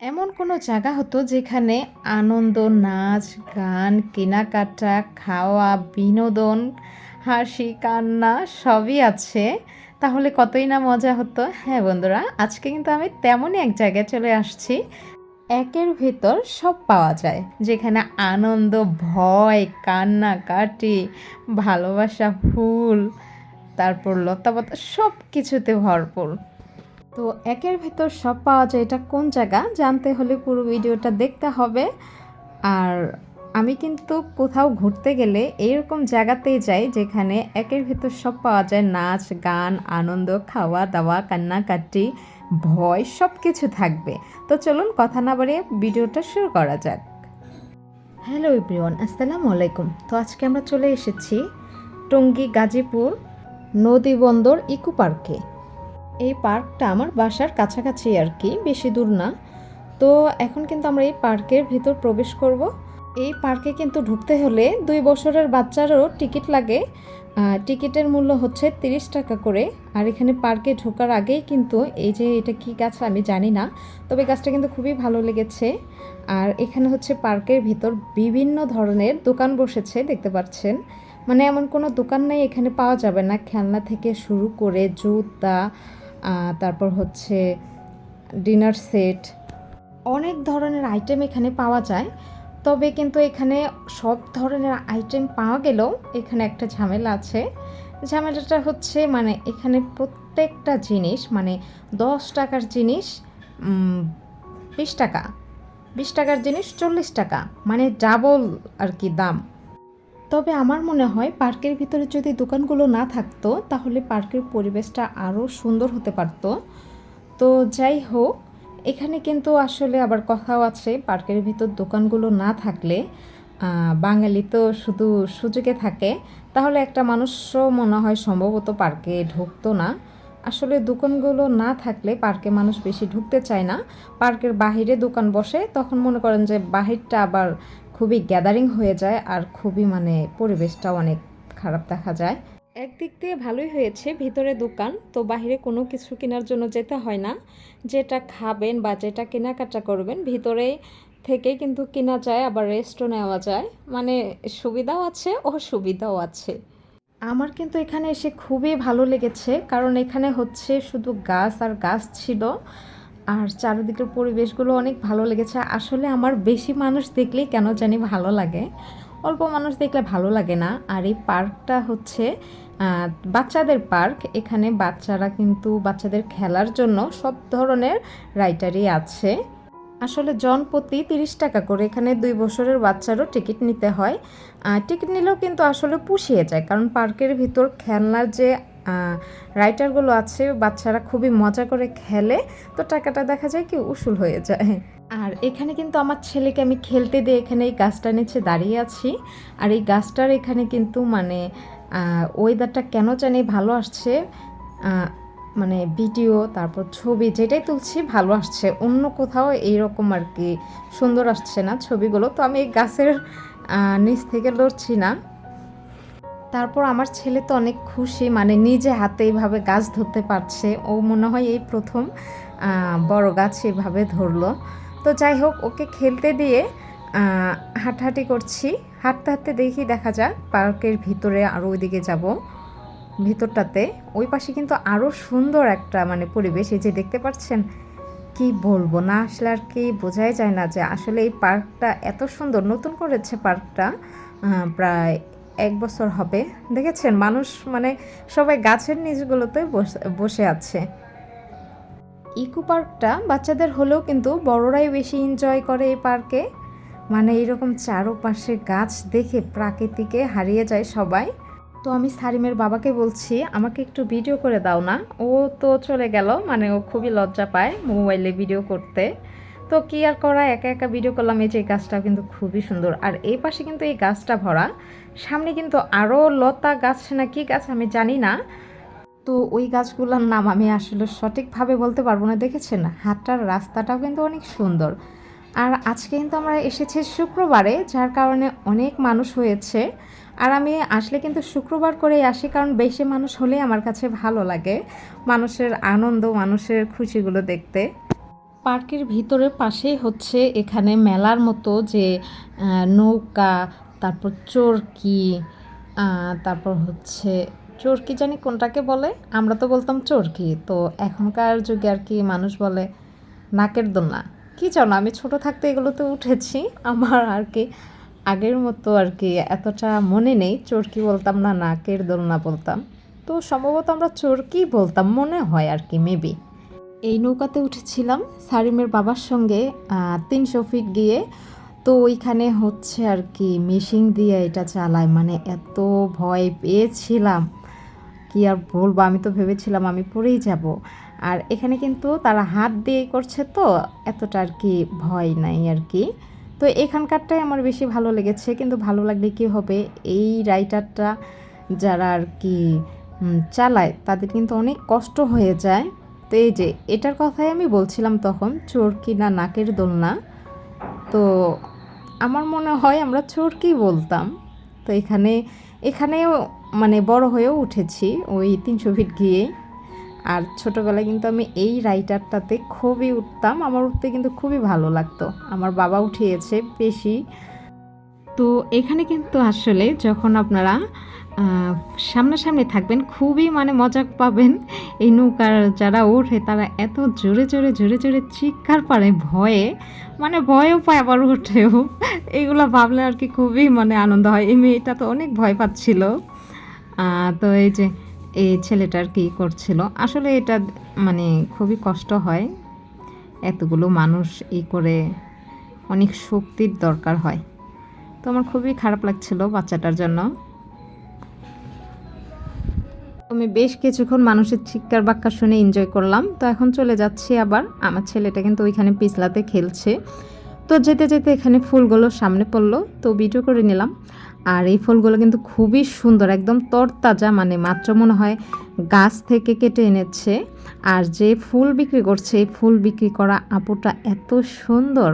এমন কোনো জায়গা হতো যেখানে আনন্দ, নাচ, গান, কেনাকাটা, খাওয়া, বিনোদন, হাসি, কান্না সবই আছে। তাহলে কতই না মজা হতো? হ্যাঁ বন্ধুরা, আজকে কিন্তু আমি তেমনই এক জায়গায় চলে আসছি। একের ভেতর সব পাওয়া যায়। যেখানে আনন্দ, ভয়, কান্নাকাটি, ভালোবাসা ফুল তারপর লতাপাতা সব কিছুতে ভরপুর। তো একের ভেতর সব পাওয়া যায় এটা কোন জায়গা? জানতে হলে পুরো ভিডিওটা দেখতে হবে। আর আমি কিন্তু কোথাও ঘুরতে গেলে এইরকম জায়গাতেই যাই যেখানে একের ভেতর সব পাওয়া যায়। নাচ, গান, আনন্দ, খাওয়া দাওয়া, কান্নাকাটি, ভয় সব কিছু থাকবে। তো চলুন কথা না বাড়িয়ে ভিডিওটা শুরু করা যাক। হ্যালো এভরিওয়ান, আসসালামু আলাইকুম। তো আজকে আমরা চলে এসেছি টঙ্গী গাজীপুর নদী বন্দর ইকো পার্কে। এই পার্কটা আমার বাসার কাছাকাছি আর কি, বেশি দূর না। তো এখন কিন্তু আমরা এই পার্কের ভিতর প্রবেশ করব। এই পার্কে কিন্তু ঢুকতে হলে দুই বছরের বাচ্চারও টিকিট লাগে। টিকিটের মূল্য হচ্ছে তিরিশ টাকা করে। আর এখানে পার্কে ঢোকার আগেই কিন্তু এই যে এটা কি গাছ আমি জানি না, তবে গাছটা কিন্তু খুবই ভালো লেগেছে। আর এখানে হচ্ছে পার্কের ভিতর বিভিন্ন ধরনের দোকান বসেছে, দেখতে পাচ্ছেন। মানে এমন কোনো দোকান নেই এখানে পাওয়া যাবে না। খেলনা থেকে শুরু করে জুতা তারপর হচ্ছে ডিনার সেট। অনেক ধরনের আইটেম এখানে পাওয়া যায়, তবে কিন্তু এখানে সব ধরনের আইটেম পাওয়া গেলেও এখানে একটা ঝামেলা আছে। ঝামেলাটা হচ্ছে মানে এখানে প্রত্যেকটা জিনিস মানে দশ টাকার জিনিস বিশ টাকা। বিশ টাকার জিনিস চল্লিশ টাকা মানে ডাবল আর কি দাম। তবে আমার মনে হয় পার্কের ভিতরে যদি দোকানগুলো না থাকতো, তাহলে পার্কের পরিবেশটা আরও সুন্দর হতে পারত। তো যাই হোক, এখানে কিন্তু আসলে আবার কথাও আছে, পার্কের ভিতর দোকানগুলো না থাকলে বাঙালি তো শুধু সুযোগে থাকে। তাহলে একটা মানুষও মনে হয় সম্ভবত পার্কে ঢুকতো না। আসলে দোকানগুলো না থাকলে পার্কে মানুষ বেশি ঢুকতে চায় না। পার্কের বাহিরে দোকান বসে তখন মনে করেন যে বাহিরটা আবার খুবই গ্যাদারিং হয়ে যায় আর খুবই মানে পরিবেশটা অনেক খারাপ দেখা যায়। একদিক দিয়ে ভালোই হয়েছে ভিতরে দোকান, তো বাইরে কোনো কিছু কেনার জন্য যেতে হয় না। যেটা খাবেন বা যেটা কেনাকাটা করবেন ভিতরে থেকে কিন্তু কেনা যায়, আবার রেস্টও নেওয়া যায়। মানে সুবিধাও আছে, অসুবিধাও আছে। আমার কিন্তু এখানে এসে খুবই ভালো লেগেছে, কারণ এখানে হচ্ছে শুধু গাছ আর গাছ ছিল, আর চারিদিকের পরিবেশগুলো অনেক ভালো লেগেছে। আসলে আমার বেশি মানুষ দেখলেই কেন জানি ভালো লাগে। অল্প মানুষ দেখলে ভালো লাগে না। আর এই পার্কটা হচ্ছে বাচ্চাদের পার্ক। এখানে বাচ্চারা কিন্তু বাচ্চাদের খেলার জন্য সব ধরনের রাইটারই আছে। আসলে জন প্রতি তিরিশ টাকা করে এখানে দুই বছরের বাচ্চারও টিকিট নিতে হয়। টিকিট নিলেও কিন্তু আসলে পুষিয়ে যায়। কারণ পার্কের ভিতর খেলনার যে রাইটারগুলো আছে, বাচ্চারা খুবই মজা করে খেলে, তো টাকাটা দেখা যায় কি উসুল হয়ে যায়। আর এখানে কিন্তু আমার ছেলেকে আমি খেলতে দিয়ে এখানে এই গাছটা নিচে দাঁড়িয়ে আছি। আর এই গাছটার এখানে কিন্তু মানে ওয়েদারটা কেন জানি ভালো আসছে। মানে ভিডিও, তারপর ছবি যেটাই তুলছি ভালো আসছে। অন্য কোথাও এইরকম আর কি সুন্দর আসছে না ছবিগুলো। তো আমি এই গাছের নিচ থেকে লড়ছি না। তারপর আমার ছেলে তো অনেক খুশি মানে নিজে হাতে এইভাবে গাছ ধরতে পারছে। ও মনে হয় এই প্রথম বড় গাছ এভাবে ধরলো। তো যাই হোক, ওকে খেলতে দিয়ে হাঁটাহাঁটি করছি। হাঁটতে হাঁটতে দেখি দেখা যাক, পার্কের ভিতরে আরও ওইদিকে যাব। ভিতরটাতে, ওই পাশে কিন্তু আরও সুন্দর একটা মানে পরিবেশ। এই যে দেখতে পাচ্ছেন, কি বলব, না আসলে আর কি বোঝাই যায় না যে আসলে এই পার্কটা এত সুন্দর। নতুন করেছে পার্কটা প্রায় এক বছর হবে। দেখেছেন, মানুষ মানে সবাই গাছের নিচগুলোতে বসে আছে। ইকো পার্কটা বাচ্চাদের হলেও কিন্তু বড়রাই বেশি এনজয় করে এই পার্কে। মানে এরকম চারোপাশে গাছ দেখে প্রাকৃতিকে হারিয়ে যায় সবাই। তো আমি সারিমের বাবাকে বলছি, আমাকে একটু ভিডিও করে দাও না। ও তো চলে গেল মানে ও খুবই লজ্জা পায় মোবাইলে ভিডিও করতে। তো কি আর করা, একা একা ভিডিও করলাম, এই যে গাছটাও কিন্তু খুবই সুন্দর। আর এই পাশে কিন্তু এই গাছটা ভরা। সামনে কিন্তু আরও লতা গাছ না কি গাছ আমি জানি না। তো ওই গাছগুলোর নাম আমি আসলে সঠিকভাবে বলতে পারব না, দেখেছেন? হাঁটার রাস্তাটাও কিন্তু অনেক সুন্দর। আর আজকে কিন্তু আমরা এসেছি শুক্রবারে, যার কারণে অনেক মানুষ হয়েছে। আর আমি আসলে কিন্তু শুক্রবার করেই আসি, কারণ বেশি মানুষ হলেই আমার কাছে ভালো লাগে। মানুষের আনন্দ, মানুষের খুশিগুলো দেখতে। পার্কের ভিতরে পাশেই হচ্ছে এখানে মেলার মতো যে নৌকা, তারপর চরকি তারপর হচ্ছে চরকি জানি কোনটাকে বলে? আমরা তো বলতাম চরকি, তো এখনকার যুগে আর কি মানুষ বলে নাকের দোলনা। কি জানো, আমি ছোট থাকতে এগুলোতে উঠেছি। আমার আর কি আগের মতো আর কি এতটা মনে নেই। চরকি বলতাম, না নাকের দোলনা বলতাম। তো সম্ভবত আমরা চরকি বলতাম, মনে হয় আর কি মেবি এই নৌকাতে উঠেছিলাম সারিমের বাবার সঙ্গে তিনশো ফিট গিয়ে। তো ওইখানে হচ্ছে আর কি মেশিন দিয়ে এটা চালায় মানে এত ভয় পেয়েছিলাম। কি আর বলব, আমি তো ভেবেছিলাম আমি পড়েই যাব। আর এখানে কিন্তু তারা হাত দিয়ে করছে তো, এতটা আর কি ভয় নাই আর কি। তো এখানকারটাই আমার বেশি ভালো লেগেছে, কিন্তু ভালো লাগলে কি হবে? এই রাইটারটা যারা আর কি চালায়, তাদের কিন্তু অনেক কষ্ট হয়ে যায়। তো এই যে, এটার কথাই আমি বলছিলাম তখন চোরকি না নাকের দোলনা? তো আমার মনে হয় আমরা চোরকি বলতাম? তো এখানে, এখানেও মানে বড় হয়েও উঠেছি ওই তিনশো ফিট গিয়ে। আর ছোটোবেলায় কিন্তু আমি এই রাইডারটাতে খুবই উঠতাম। আমার উঠতে কিন্তু খুবই ভালো লাগতো। আমার বাবা উঠিয়েছে বেশি তো এখানে কিন্তু আসলে যখন আপনারা সামনাসামনি থাকবেন, খুবই মানে মজা পাবেন। এই নৌকার যারা ওঠে, তারা এত জোরে জোরে জোরে জোরে চিৎকার পারে ভয়ে। মানে ভয়ও পায় আবার ওঠেও। এগুলো ভাবলে আর কি খুবই মানে আনন্দ হয়। এই মেয়েটা তো অনেক ভয় পাচ্ছিল। তো এই যে এই ছেলেটার কি করছিল? আসলে এটা মানে খুবই কষ্ট হয়। এতগুলো মানুষ ই করে অনেক শক্তির দরকার হয়। তো আমার খুবই খারাপ লাগছিল বাচ্চাটার জন্য। আমি বেশ কিছুক্ষণ মানুষের চিৎকার বাক্কার শুনে এনজয় করলাম। তো এখন চলে যাচ্ছি আবার। আমার ছেলেটা কিন্তু ওইখানে পিছলাতে খেলছে। তো যেতে যেতে এখানে ফুলগুলো সামনে পড়ল। তো ভিডিও করে নিলাম। আর এই ফুলগুলো কিন্তু খুবই সুন্দর, একদম তরতাজা মানে মাত্র মনে হয় গাছ থেকে কেটে এনেছে। আর যে ফুল বিক্রি করছে, এই ফুল বিক্রি করা আপুটা এত সুন্দর।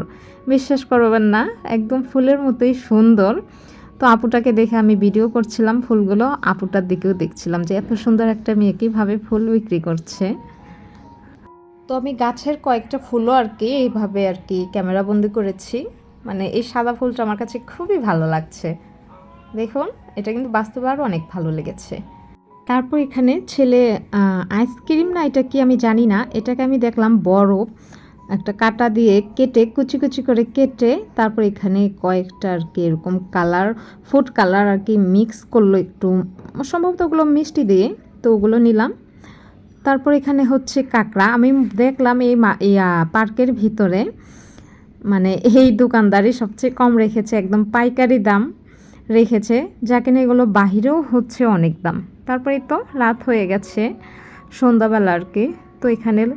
বিশ্বাস করবেন না, একদম ফুলের মতোই সুন্দর। তো আপুটাকে দেখে আমি ভিডিও করছিলাম ফুলগুলো, আপুটার দিকেও দেখছিলাম যে এত সুন্দর একটা মেয়ে কীভাবে ফুল বিক্রি করছে। তো আমি গাছের কয়েকটা ফুলও আর কি এইভাবে আর কি ক্যামেরা বন্দি করেছি। মানে এই সাদা ফুলটা আমার কাছে খুবই ভালো লাগছে। দেখুন, এটা কিন্তু বাস্তবে আরও অনেক ভালো লেগেছে। তারপর এখানে ছেলে আইসক্রিম না, এটা কি আমি জানি না, এটাকে আমি দেখলাম বরফ একটা কাটা দিয়ে কেটে, কুচি কুচি করে কেটে, তারপর এখানে কয়েকটা আর কি এরকম কালার ফুড কালার আর কি মিক্স করল একটু, সম্ভবত ওগুলো মিষ্টি দিয়ে, তো ওগুলো নিলাম। তারপর এখানে হচ্ছে কাঁকড়া, আমি দেখলাম এই পার্কের ভিতরে মানে এই দোকানদারই সবচেয়ে কম রেখেছে, একদম পাইকারি দাম। রেখেছে, যা কিনা এগুলো বাহিরেও হচ্ছে অনেক দাম। তারপরে তো রাত হয়ে গেছে, সন্ধ্যাবেলা আর কি। তো এখানের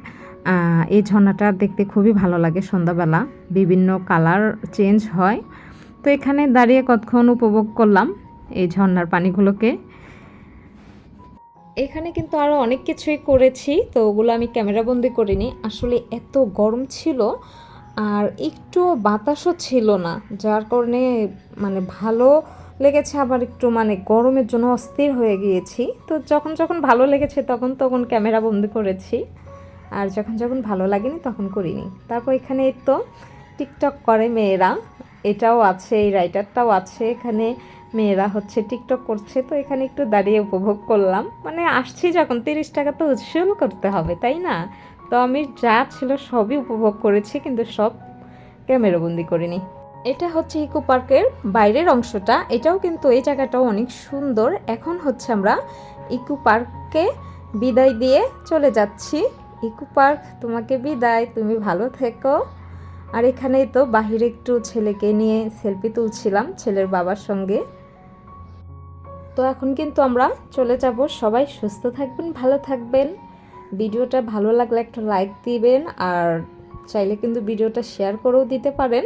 এই ঝর্ণাটা দেখতে খুবই ভালো লাগে সন্ধ্যাবেলা। বিভিন্ন কালার চেঞ্জ হয়। তো এখানে দাঁড়িয়ে কতক্ষণ উপভোগ করলাম এই ঝর্ণার পানিগুলোকে। এখানে কিন্তু আরও অনেক কিছুই করেছি, তো ওগুলো আমি ক্যামেরাবন্দি করিনি। আসলে এত গরম ছিল, আর একটু বাতাসও ছিল না, যার কারণে মানে ভালো লেগেছে আবার একটু মানে গরমের জন্য অস্থির হয়ে গিয়েছি। তো যখন যখন ভালো লেগেছে তখন তখন ক্যামেরা বন্দি করেছি। আর যখন যখন ভালো লাগেনি তখন করিনি। তারপর এখানে তো টিকটক করে মেয়েরা। এটাও আছে, এই রাইটারটাও আছে, এখানে মেয়েরা হচ্ছে টিকটক করছে। তো এখানে একটু দাঁড়িয়ে উপভোগ করলাম। মানে আসছি যখন, তিরিশ টাকা তো উৎসল করতে হবে, তাই না? তো আমি যা ছিল সবই উপভোগ করেছি, কিন্তু সব ক্যামেরাবন্দি করিনি। এটা হচ্ছে ইকো পার্কের বাইরের অংশটা। এটাও কিন্তু এই জায়গাটাও অনেক সুন্দর। এখন হচ্ছে আমরা ইকো পার্ককে বিদায় দিয়ে চলে যাচ্ছি। ইকো পার্ক, তোমাকে বিদায়, তুমি ভালো থেকো। আর এখানেই তো বাহিরে একটু ছেলেকে নিয়ে সেলফি তুলছিলাম, ছেলের বাবার সঙ্গে। তো এখন কিন্তু আমরা চলে যাব। সবাই সুস্থ থাকবেন, ভালো থাকবেন। ভিডিওটা ভালো লাগলে একটা লাইক দিবেন, আর চাইলে কিন্তু ভিডিওটা শেয়ার করেও দিতে পারেন।